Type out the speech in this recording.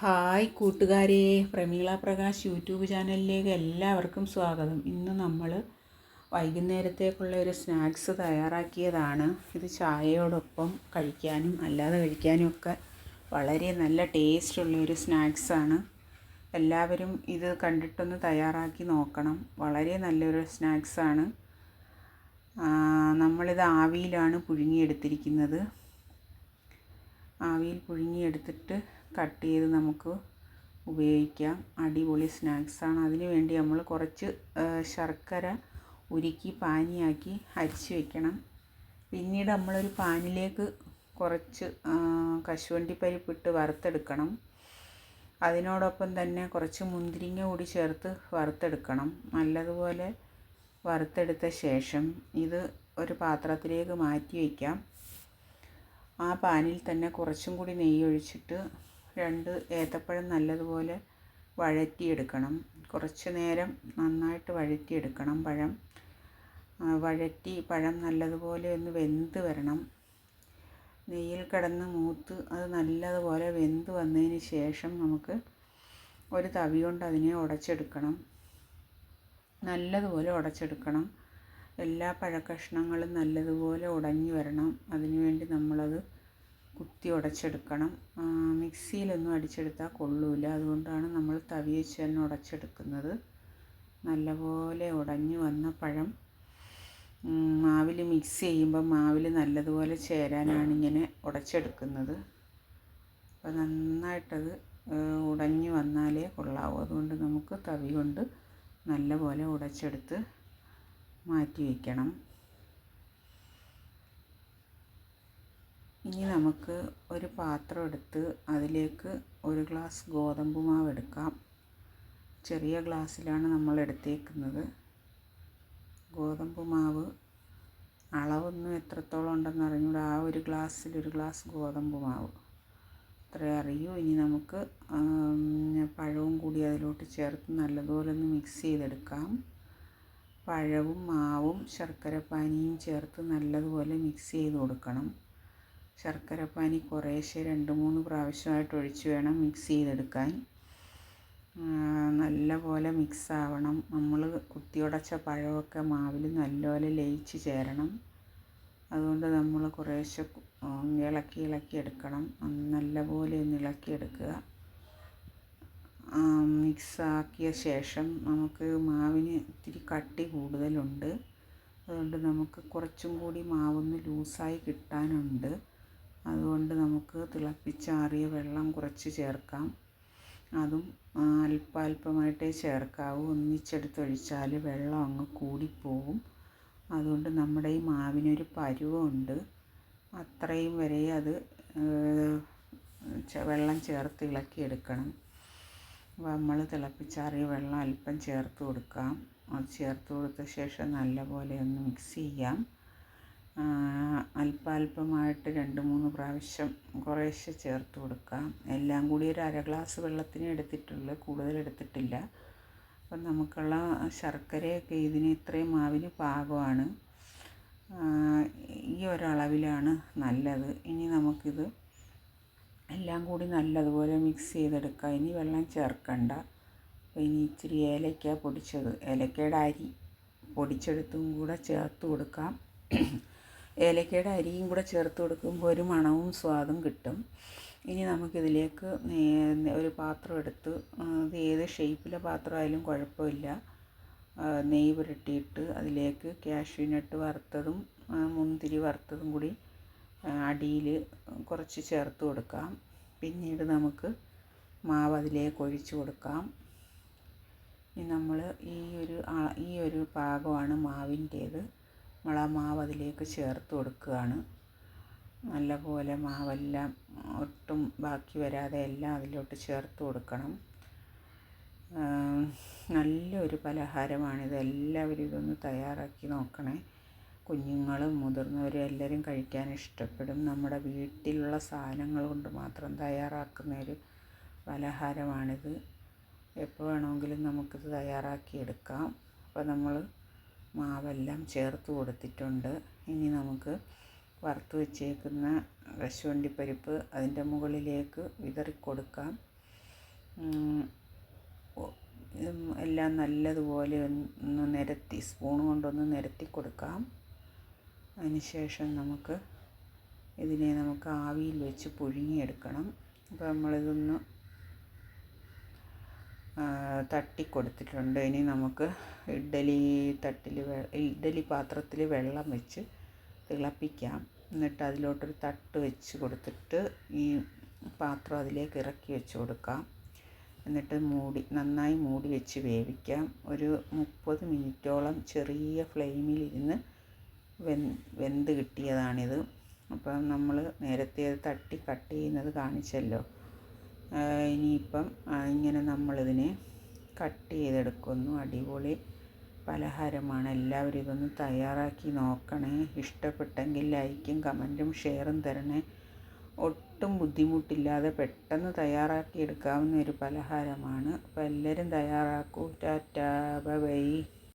Hi കൂട്ടുകാരെ. Prameela Prakash YouTube ചാനലിലേക്ക് എല്ലാവർക്കും സ്വാഗതം. ഇന്ന് നമ്മൾ വൈകുന്നേരത്തേക്കുള്ള ഒരു സ്നാക്സ് തയ്യാറാക്കിയതാണ്. ഇത് ചായയോടൊപ്പം കഴിക്കാനും അല്ലാതെ കഴിക്കാനും ഒക്കെ വളരെ നല്ല ടേസ്റ്റുള്ള ഒരു സ്നാക്സാണ് എല്ലാവരും ഇത് കണ്ടിട്ടൊന്ന് തയ്യാറാക്കി നോക്കണം. വളരെ നല്ലൊരു സ്നാക്സാണ് നമ്മളിത് ആവിയിലാണ് പുഴുങ്ങിയെടുത്തിരിക്കുന്നത്. ആവിയിൽ പുഴുങ്ങിയെടുത്തിട്ട് കട്ട് ചെയ്ത് നമുക്ക് ഉപയോഗിക്കാം. അടിപൊളി സ്നാക്സാണ് അതിന് വേണ്ടി നമ്മൾ കുറച്ച് ശർക്കര ഉരുക്കി പാനിയാക്കി അരിച്ച് വെക്കണം. പിന്നീട് നമ്മളൊരു പാനിലേക്ക് കുറച്ച് കശുവണ്ടി കശുവണ്ടിപ്പരിപ്പിട്ട് വറുത്തെടുക്കണം. അതിനോടൊപ്പം തന്നെ കുറച്ച് മുന്തിരിങ്ങ കൂടി ചേർത്ത് വറുത്തെടുക്കണം. നല്ലതുപോലെ വറുത്തെടുത്ത ശേഷം ഇത് ഒരു പാത്രത്തിലേക്ക് മാറ്റി വയ്ക്കാം ആ പാനിൽ തന്നെ കുറച്ചും കൂടി നെയ്യ് ഒഴിച്ചിട്ട് രണ്ട് ഏത്തപ്പഴം നല്ലതുപോലെ വഴറ്റിയെടുക്കണം. കുറച്ച് നേരം നന്നായിട്ട് വഴറ്റിയെടുക്കണം പഴം. വഴറ്റി പഴം നല്ലതുപോലെ ഒന്ന് വെന്ത് വരണം. നെയ്യിൽ കിടന്ന് മൂത്ത് അത് നല്ലതുപോലെ വെന്ത് വന്നതിന് ശേഷം നമുക്ക് ഒരു തവി കൊണ്ട് അതിനെ ഉടച്ചെടുക്കണം. നല്ലതുപോലെ ഉടച്ചെടുക്കണം. എല്ലാ പഴക്കഷ്ണങ്ങളും നല്ലതുപോലെ ഉടഞ്ഞു വരണം. അതിനുവേണ്ടി നമ്മളത് കുത്തി ഉടച്ചെടുക്കണം. മിക്സിയിലൊന്നും അടിച്ചെടുത്താൽ കൊള്ളൂല. അതുകൊണ്ടാണ് നമ്മൾ തവി വെച്ച് തന്നെ ഉടച്ചെടുക്കുന്നത്. നല്ലപോലെ ഉടഞ്ഞു വന്ന പഴം മാവിൽ മിക്സ് ചെയ്യുമ്പോൾ മാവിൽ നല്ലതുപോലെ ചേരാനാണ് ഇങ്ങനെ ഉടച്ചെടുക്കുന്നത്. അപ്പോൾ നന്നായിട്ടത് ഉടഞ്ഞു വന്നാലേ കൊള്ളാവൂ. അതുകൊണ്ട് നമുക്ക് തവി കൊണ്ട് നല്ലപോലെ ഉടച്ചെടുത്ത് മാറ്റി വയ്ക്കണം ഇനി നമുക്ക് ഒരു പാത്രം എടുത്ത് അതിലേക്ക് ഒരു ഗ്ലാസ് ഗോതമ്പ് മാവ് എടുക്കാം. ചെറിയ ഗ്ലാസ്സിലാണ് നമ്മൾ എടുത്തേക്കുന്നത്. ഗോതമ്പ് മാവ് അളവൊന്നും എത്രത്തോളം ഉണ്ടെന്ന് അറിഞ്ഞൂടെ. ആ ഒരു ഗ്ലാസ്സിൽ ഒരു ഗ്ലാസ് ഗോതമ്പ് മാവ്. അത്രേ അറിയൂ. ഇനി നമുക്ക് പഴവും കൂടി അതിലോട്ട് ചേർത്ത് നല്ലതുപോലെ ഒന്ന് മിക്സ് ചെയ്തെടുക്കാം. പഴവും മാവും ശർക്കരപ്പാനിയും ചേർത്ത് നല്ലതുപോലെ മിക്സ് ചെയ്ത് കൊടുക്കണം. ശർക്കരപ്പാനി കുറേശ്ശെ രണ്ട് മൂന്ന് പ്രാവശ്യമായിട്ട് ഒഴിച്ച് വേണം മിക്സ് ചെയ്തെടുക്കാൻ. നല്ലപോലെ മിക്സ് ആവണം. നമ്മൾ കുത്തിയുടച്ച പഴമൊക്കെ മാവിൽ നല്ലപോലെ ലയിച്ച് ചേരണം. അതുകൊണ്ട് നമ്മൾ കുറേശ്ശെ ഇളക്കി ഇളക്കി എടുക്കണം. നല്ലപോലെ ഒന്ന് മിക്സ് ആക്കിയ ശേഷം നമുക്ക് മാവിന് ഇത്തിരി കട്ടി കൂടുതലുണ്ട്. അതുകൊണ്ട് നമുക്ക് കുറച്ചും കൂടി മാവൊന്ന് ലൂസായി കിട്ടാനുണ്ട്. അതുകൊണ്ട് നമുക്ക് തിളപ്പിച്ചാറിയ വെള്ളം കുറച്ച് ചേർക്കാം. അതും അല്പാൽപമായിട്ടേ ചേർക്കാവൂ. ഒന്നിച്ചെടുത്തൊഴിച്ചാൽ വെള്ളം അങ്ങ് കൂടിപ്പോവും. അതുകൊണ്ട് നമ്മുടെ ഈ മാവിനൊരു പരുവമുണ്ട് അത്രയും വരെ അത് വെള്ളം ചേർത്ത് ഇളക്കിയെടുക്കണം. അപ്പോൾ നമ്മൾ തിളപ്പിച്ചാറിയ വെള്ളം അല്പം ചേർത്ത് കൊടുക്കാം. അത് ചേർത്ത് കൊടുത്ത ശേഷം നല്ലപോലെ ഒന്ന് മിക്സ് ചെയ്യാം. അല്പാൽപമായിട്ട് രണ്ട് മൂന്ന് പ്രാവശ്യം കുറേശ്ശെ ചേർത്ത് കൊടുക്കാം. എല്ലാം കൂടി ഒരു അര ഗ്ലാസ് വെള്ളത്തിന് എടുത്തിട്ടുള്ളൂ. കൂടുതൽ എടുത്തിട്ടില്ല. അപ്പം നമുക്കുള്ള ശർക്കരയൊക്കെ ഇതിന് ഇത്രയും മാവിന് പാകമാണ്. ഈ ഒരളവിലാണ് നല്ലത്. ഇനി നമുക്കിത് എല്ലാം കൂടി നല്ലതുപോലെ മിക്സ് ചെയ്തെടുക്കാം. ഇനി വെള്ളം ചേർക്കണ്ട. അപ്പോൾ ഇനി ഇച്ചിരി ഏലക്ക പൊടിച്ചത്. ഏലക്കയുടെ അരി പൊടിച്ചെടുത്തും കൂടെ ചേർത്ത് കൊടുക്കാം. ഏലക്കയുടെ അരിയും കൂടെ ചേർത്ത് കൊടുക്കുമ്പോൾ ഒരു മണവും സ്വാദും കിട്ടും. ഇനി നമുക്കിതിലേക്ക് ഒരു പാത്രം എടുത്ത് അത് ഏത് ഷേപ്പിലെ പാത്രമായാലും കുഴപ്പമില്ല. നെയ്യ് പുരട്ടിയിട്ട് അതിലേക്ക് കാഷ്യൂനട്ട് വറുത്തതും മുന്തിരി വറുത്തതും കൂടി അടിയിൽ കുറച്ച് ചേർത്ത് കൊടുക്കാം. പിന്നീട് നമുക്ക് മാവ് അതിലേക്ക് ഒഴിച്ചു കൊടുക്കാം. ഇനി നമ്മൾ ഈ ഒരു ഈ ഒരു പാകമാണ് മാവിന്റേത്. നമ്മൾ ആ മാവ് അതിലേക്ക് ചേർത്ത് കൊടുക്കുകയാണ്. നല്ലപോലെ മാവെല്ലാം ഒട്ടും ബാക്കി വരാതെ എല്ലാം അതിലോട്ട് ചേർത്ത് കൊടുക്കണം. നല്ലൊരു പലഹാരമാണിത് എല്ലാവരും ഇതൊന്ന് തയ്യാറാക്കി നോക്കണേ. കുഞ്ഞുങ്ങളും മുതിർന്നവരും എല്ലാവരും കഴിക്കാൻ ഇഷ്ടപ്പെടും. നമ്മുടെ വീട്ടിലുള്ള സാധനങ്ങൾ കൊണ്ട് മാത്രം തയ്യാറാക്കുന്ന ഒരു പലഹാരമാണിത്. എപ്പോൾ വേണമെങ്കിലും നമുക്കിത് തയ്യാറാക്കിയെടുക്കാം. അപ്പോൾ നമ്മൾ മാവെല്ലാം ചേർത്ത് കൊടുത്തിട്ടുണ്ട്. ഇനി നമുക്ക് വറുത്ത് വെച്ചേക്കുന്ന കശുവണ്ടിപ്പരിപ്പ് അതിന്റെ മുകളിലേക്ക് വിതറി കൊടുക്കാം എല്ലാം നല്ലതുപോലെ ഒന്ന് നിരത്തി സ്പൂൺ കൊണ്ടൊന്ന് നിരത്തി കൊടുക്കാം. അതിനുശേഷം നമുക്ക് ഇതിനെ നമുക്ക് ആവിയിൽ വെച്ച് പുഴുങ്ങിയെടുക്കണം. അപ്പോൾ നമ്മളിതൊന്ന് തട്ടി കൊടുത്തിട്ടുണ്ട് ഇനി നമുക്ക് ഇഡ്ഡലി തട്ടിൽ ഇഡ്ഡലി പാത്രത്തിൽ വെള്ളം വെച്ച് തിളപ്പിക്കാം. എന്നിട്ട് അതിലോട്ടൊരു തട്ട് വെച്ച് കൊടുത്തിട്ട് ഈ പാത്രം അതിലേക്ക് ഇറക്കി വെച്ച് കൊടുക്കാം. എന്നിട്ട് മൂടി നന്നായി മൂടി വെച്ച് വേവിക്കാം. ഒരു മുപ്പത് മിനിറ്റോളം ചെറിയ ഫ്ലെയിമിലിരുന്ന് വെൻ വെന്ത് കിട്ടിയതാണിത്. അപ്പം നമ്മൾ നേരത്തെ അത് തട്ടി കട്ട് ചെയ്യുന്നത് കാണിച്ചല്ലോ. ഇനിയിപ്പം ഇങ്ങനെ നമ്മളിതിനെ കട്ട് ചെയ്തെടുക്കുന്നു. അടിപൊളി പലഹാരമാണ്. എല്ലാവരും ഇതൊന്ന് തയ്യാറാക്കി നോക്കണേ. ഇഷ്ടപ്പെട്ടെങ്കിൽ ലൈക്കും കമന്റും ഷെയറും തരണേ. ഒട്ടും ബുദ്ധിമുട്ടില്ലാതെ പെട്ടെന്ന് തയ്യാറാക്കി എടുക്കാവുന്ന ഒരു പലഹാരമാണ്. അപ്പോൾ എല്ലാവരും തയ്യാറാക്കൂ. Tata bye.